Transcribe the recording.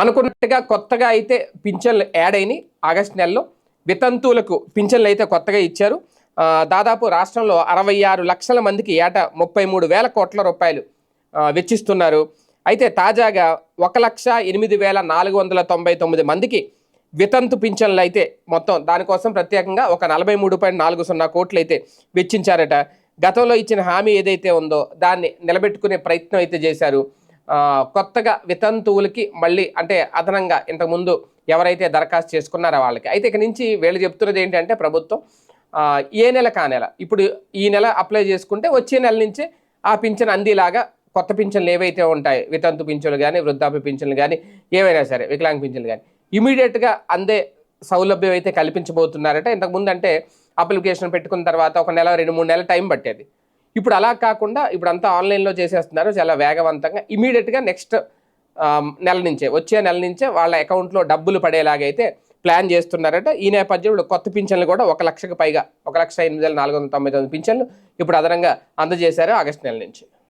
అనుకున్నట్టుగా కొత్తగా అయితే పింఛన్లు యాడ్ అయినాయి ఆగస్ట్ నెలలో. వితంతువులకు పింఛన్లు అయితే కొత్తగా ఇచ్చారు. దాదాపు రాష్ట్రంలో అరవై ఆరు లక్షల మందికి ఏటా ముప్పై మూడు వేల కోట్ల రూపాయలు వెచ్చిస్తున్నారు. అయితే తాజాగా ఒక లక్ష ఎనిమిది వేల నాలుగు వందల తొంభై తొమ్మిది మందికి వితంతు పింఛన్లు అయితే మొత్తం దానికోసం ప్రత్యేకంగా ఒక నలభై మూడు పాయింట్ నాలుగు సున్నా కోట్లు అయితే వెచ్చించారట. గతంలో ఇచ్చిన హామీ ఏదైతే ఉందో దాన్ని నిలబెట్టుకునే ప్రయత్నం అయితే చేశారు. కొత్తగా వితంతువులకి మళ్ళీ అంటే అదనంగా ఇంతకుముందు ఎవరైతే దరఖాస్తు చేసుకున్నారో వాళ్ళకి. అయితే ఇక నుంచి వీళ్ళు చెప్తున్నది ఏంటంటే ప్రభుత్వం ఏ నెల కా నెల. ఇప్పుడు ఈ నెల అప్లై చేసుకుంటే వచ్చే నెల నుంచి ఆ పింఛన్ అందేలాగా కొత్త పింఛన్లు ఏవైతే ఉంటాయి వితంతు పింఛన్లు కానీ వృద్ధాప్య పింఛన్లు కానీ ఏవైనా సరే వికలాంగ పింఛన్లు కానీ ఇమీడియట్గా అందే సౌలభ్యం అయితే కల్పించబోతున్నారట. ఇంతకుముందు అంటే అప్లికేషన్ పెట్టుకున్న తర్వాత ఒక నెల రెండు మూడు నెలల టైం పట్టేది. ఇప్పుడు అలా కాకుండా ఇప్పుడు అంతా ఆన్లైన్లో చేసేస్తున్నారు చాలా వేగవంతంగా. ఇమీడియట్గా నెక్స్ట్ నెల నుంచే వచ్చే నెల నుంచే వాళ్ళ అకౌంట్లో డబ్బులు పడేలాగైతే ప్లాన్ చేస్తున్నారట. ఈ నేపథ్యంలో కొత్త పింఛన్లు కూడా ఒక లక్షకు పైగా ఒక లక్ష ఎనిమిది వేల నాలుగు వందల తొంభై తొమ్మిది పింఛన్లు ఇప్పుడు అదనంగా అందజేశారు ఆగస్టు నెల నుంచి.